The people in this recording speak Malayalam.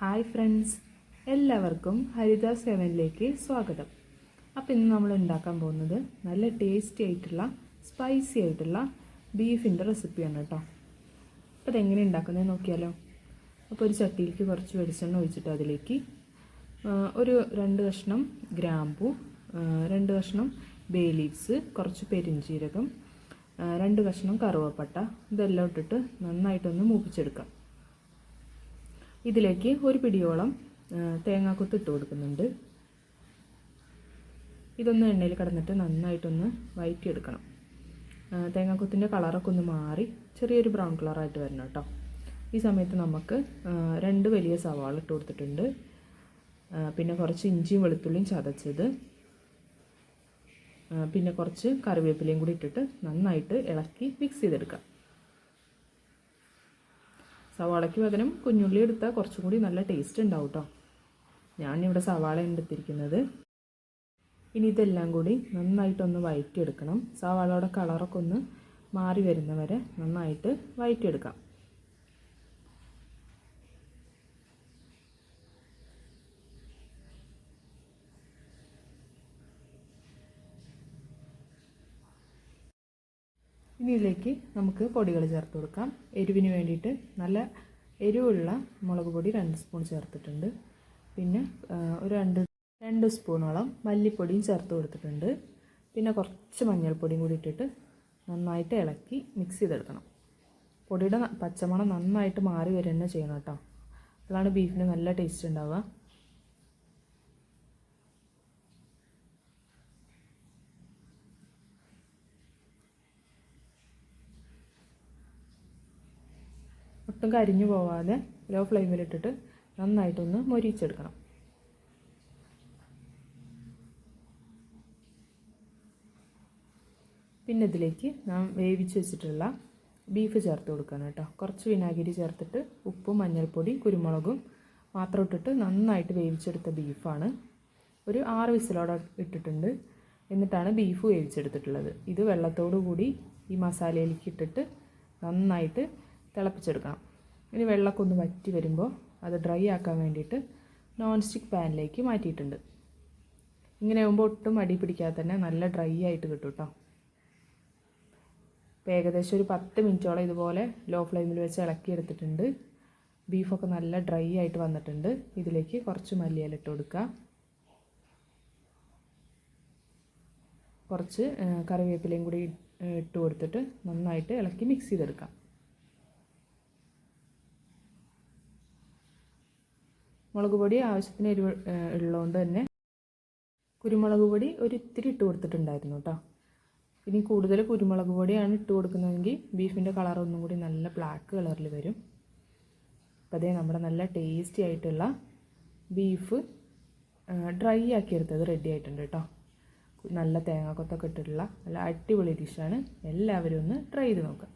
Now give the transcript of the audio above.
Hi friends. എല്ലാവർക്കും ഹരിത സെവനിലേക്ക് സ്വാഗതം. അപ്പോൾ ഇന്ന് നമ്മൾ ഉണ്ടാക്കാൻ പോകുന്നത് നല്ല ടേസ്റ്റി ആയിട്ടുള്ള സ്പൈസി ആയിട്ടുള്ള ബീഫിന്റെ റെസിപ്പിയാണ് കേട്ടോ. അപ്പോൾ അതെങ്ങനെ ഉണ്ടാക്കുന്നത് നോക്കിയാലോ. അപ്പോൾ ഒരു ചട്ടിയിലേക്ക് കുറച്ച് വെളിച്ചെണ്ണ ഒഴിച്ചിട്ട് അതിലേക്ക് ഒരു രണ്ട് കഷ്ണം ഗ്രാമ്പു രണ്ട് കഷ്ണം ബേ ലീവ്സ് കുറച്ച് പെരിഞ്ചീരകം രണ്ട് കഷ്ണം കറുവപ്പട്ട ഇതെല്ലാം ഇട്ടിട്ട് നന്നായിട്ടൊന്ന് മൂപ്പിച്ചെടുക്കാം. ഇതിലേക്ക് ഒരു പിടിയോളം തേങ്ങാക്കൊത്ത് ഇട്ട് കൊടുക്കുന്നുണ്ട്. ഇതൊന്ന് എണ്ണയിൽ കിടന്നിട്ട് നന്നായിട്ടൊന്ന് വഴറ്റിയെടുക്കണം ആ, തേങ്ങാക്കൊത്തിന്റെ കളറൊക്കെ ഒന്ന് മാറി ചെറിയൊരു ബ്രൗൺ കളറായിട്ട് വരണം കേട്ടോ. ഈ സമയത്ത് നമുക്ക് രണ്ട് വലിയ സവാള ഇട്ട് കൊടുത്തിട്ടുണ്ട്. പിന്നെ കുറച്ച് ഇഞ്ചിയും വെളുത്തുള്ളിയും ചതച്ചത്. പിന്നെ കുറച്ച് കറിവേപ്പിലയും കൂടി ഇട്ടിട്ട് നന്നായിട്ട് ഇളക്കി മിക്സ് ചെയ്തെടുക്കാം. സവാളയ്ക്ക് പകരം കുഞ്ഞുള്ളി എടുത്താൽ കുറച്ചും കൂടി നല്ല ടേസ്റ്റ് ഉണ്ടാവും കേട്ടോ ഞാനിവിടെ സവാള എടുത്തിരിക്കുന്നത് ഇനി ഇതെല്ലാം കൂടി നന്നായിട്ടൊന്ന് വഴറ്റിയെടുക്കണം സവാളയുടെ കളറൊക്കെ ഒന്ന് മാറി വരുന്നവരെ നന്നായിട്ട് വഴറ്റിയെടുക്കാം ഇനി ഇതിലേക്ക് നമുക്ക് പൊടികൾ ചേർത്ത് കൊടുക്കാം. എരിവിന് വേണ്ടിയിട്ട് നല്ല എരിവുള്ള മുളക് പൊടി രണ്ട് സ്പൂൺ ചേർത്തിട്ടുണ്ട്. പിന്നെ ഒരു രണ്ട് രണ്ട് സ്പൂണോളം മല്ലിപ്പൊടിയും ചേർത്ത് കൊടുത്തിട്ടുണ്ട്. പിന്നെ കുറച്ച് മഞ്ഞൾപ്പൊടിയും കൂടി ഇട്ടിട്ട് നന്നായിട്ട് ഇളക്കി മിക്സ് ചെയ്തെടുക്കണം. പൊടിയുടെ പച്ചമണം നന്നായിട്ട് മാറി വരുക തന്നെ ചെയ്യണം കേട്ടോ. അതാണ് ബീഫിന് നല്ല ടേസ്റ്റ് ഉണ്ടാവുക. ഒട്ടും കരിഞ്ഞു പോവാതെ ലോ ഫ്ലെയിമിലിട്ടിട്ട് നന്നായിട്ടൊന്ന് മൊരിച്ചെടുക്കണം. പിന്നെ ഇതിലേക്ക് നാം വേവിച്ച് വെച്ചിട്ടുള്ള ബീഫ് ചേർത്ത് കൊടുക്കണം കേട്ടോ. കുറച്ച് വിനാഗിരി ചേർത്തിട്ട് ഉപ്പും മഞ്ഞൾപ്പൊടി കുരുമുളകും മാത്രം ഇട്ടിട്ട് നന്നായിട്ട് വേവിച്ചെടുത്ത ബീഫാണ് ഒരു ആറ് വിസിലോടെ ഇട്ടിട്ടുണ്ട്. എന്നിട്ടാണ് ബീഫ് വേവിച്ചെടുത്തിട്ടുള്ളത്. ഇത് വെള്ളത്തോടു കൂടി ഈ മസാലയിലേക്ക് ഇട്ടിട്ട് നന്നായിട്ട് തിളപ്പിച്ചെടുക്കണം. ഇനി വെള്ളമൊക്കെ ഒന്ന് വറ്റി വരുമ്പോൾ അത് ഡ്രൈ ആക്കാൻ വേണ്ടിയിട്ട് നോൺ സ്റ്റിക്ക് പാനിലേക്ക് മാറ്റിയിട്ടുണ്ട്. ഇങ്ങനെ ആകുമ്പോൾ ഒട്ടും അടി പിടിക്കാതെ തന്നെ നല്ല ഡ്രൈ ആയിട്ട് കിട്ടും കേട്ടോ ഇപ്പോൾ ഏകദേശം ഒരു പത്ത് മിനിറ്റോളം ഇതുപോലെ ലോ ഫ്ലെയിമിൽ വെച്ച് ഇളക്കിയെടുത്തിട്ടുണ്ട് ബീഫൊക്കെ നല്ല ഡ്രൈ ആയിട്ട് വന്നിട്ടുണ്ട്. ഇതിലേക്ക് കുറച്ച് മല്ലിയില ഇട്ട് കൊടുക്കുക. കുറച്ച് കറിവേപ്പിലയും കൂടി ഇട്ട് കൊടുത്തിട്ട് നന്നായിട്ട് ഇളക്കി മിക്സ് ചെയ്തെടുക്കാം. മുളക് പൊടി ആവശ്യത്തിന് എരിവ് ഉള്ളതുകൊണ്ട് തന്നെ കുരുമുളക് പൊടി ഒരു ഇത്തിരി ഇട്ട് കൊടുത്തിട്ടുണ്ടായിരുന്നു കേട്ടോ ഇനി കൂടുതൽ കുരുമുളക് പൊടിയാണ് ഇട്ട് കൊടുക്കുന്നതെങ്കിൽ ബീഫിന്റെ കളർ ഒന്നും കൂടി നല്ല ബ്ലാക്ക് കളറിൽ വരും. അപ്പോൾ അതേ നമ്മുടെ നല്ല ടേസ്റ്റി ആയിട്ടുള്ള ബീഫ് ഡ്രൈ ആക്കി എടുത്തത് റെഡി ആയിട്ടുണ്ട് കേട്ടോ നല്ല തേങ്ങാക്കൊത്തൊക്കെ ഇട്ടിട്ടുള്ള നല്ല അടിപൊളി ഡിഷാണ് എല്ലാവരും ഒന്ന് ട്രൈ ചെയ്ത് നോക്കുക